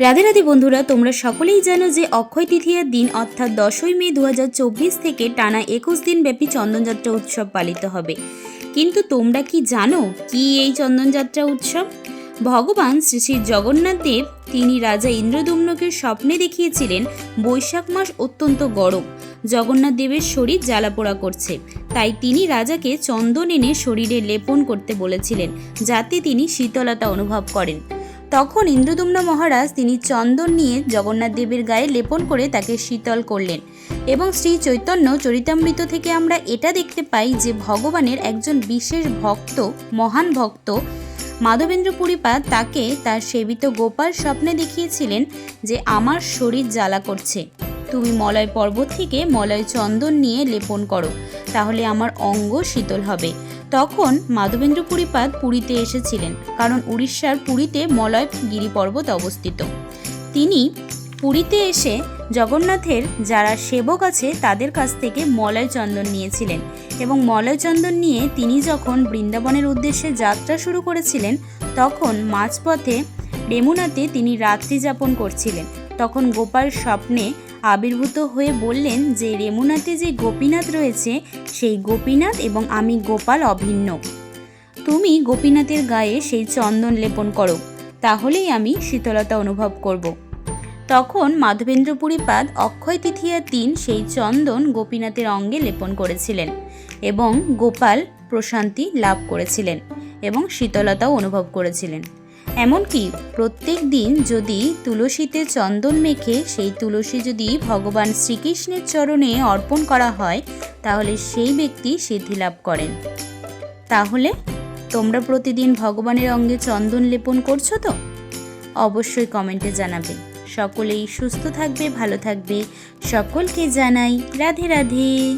রাধে রাধে বন্ধুরা, তোমরা সকলেই জানো যে অক্ষয় তৃতীয়ার দিন অর্থাৎ দশই মে দু হাজার চব্বিশ থেকে টানা একুশ দিন ব্যাপী চন্দনযাত্রা উৎসব পালিত হবে। কিন্তু তোমরা কি জানো কি এই চন্দনযাত্রা উৎসব? ভগবান শ্রী শ্রী জগন্নাথ দেব, তিনি রাজা ইন্দ্রদুম্নকে স্বপ্নে দেখিয়েছিলেন বৈশাখ মাস অত্যন্ত গরম। জগন্নাথ দেবের শরীর জ্বালাপোড়া করছে। তাই তিনি রাজাকে চন্দন এনে শরীরে লেপন করতে বলেছিলেন, যাতে তিনি শীতলতা অনুভব করেন। তখন ইন্দ্রদুম্ন মহারাজ তিনি চন্দন নিয়ে জগন্নাথ দেবের গায়ে লেপন করে তাকে শীতল করলেন। এবং শ্রী চৈতন্য চরিতামৃত থেকে আমরা এটা দেখতে পাই যে ভগবানের একজন বিশেষ ভক্ত, মহান ভক্ত মাধবেন্দ্র পুরীপাদ তাকে তার সেবিত গোপাল স্বপ্নে দেখিয়েছিলেন যে আমার শরীর জ্বালা করছে। তুমি মলয় পর্বত থেকে মলয় চন্দন নিয়ে লেপন করো, তাহলে আমার অঙ্গ শীতল হবে। তখন মাধবেন্দ্র পুরীপাদ পুরীতে এসেছিলেন, কারণ উড়িষ্যার পুরীতে মলয় গিরি পর্বত অবস্থিত। তিনি পুরীতে এসে জগন্নাথের যারা সেবক আছে তাদের কাছ থেকে মলয় চন্দন নিয়েছিলেন এবং মলয় চন্দন নিয়ে তিনি যখন বৃন্দাবনের উদ্দেশ্যে যাত্রা শুরু করেছিলেন, তখন মাঝপথে রেমুনাতে তিনি রাত্রি যাপন করছিলেন। তখন গোপাল স্বপ্নে আবির্ভূত হয়ে বললেন যে রেমুনাতে যে গোপীনাথ রয়েছে, সেই গোপীনাথ এবং আমি গোপাল অভিন্ন। তুমি গোপীনাথের গায়ে সেই চন্দন লেপন করো, তাহলেই আমি শীতলতা অনুভব করব। তখন মাধবেন্দ্রপুরীপাদ অক্ষয় তিথিয়া তিন সেই চন্দন গোপীনাথের অঙ্গে লেপন করেছিলেন এবং গোপাল প্রশান্তি লাভ করেছিলেন এবং শীতলতাও অনুভব করেছিলেন। এমনকি প্রত্যেক দিন যদি তুলসীতে চন্দন মেখে সেই তুলসী যদি ভগবান শ্রীকৃষ্ণের চরণে অর্পণ করা হয়, তাহলে সেই ব্যক্তি সিদ্ধি লাভ করেন। তাহলে তোমরা প্রতিদিন ভগবানের অঙ্গে চন্দন লেপন করছ তো? অবশ্যই কমেন্টে জানাবে। সকলেই সুস্থ থাকবে, ভালো থাকবে। সকলকে জানাই রাধে রাধে।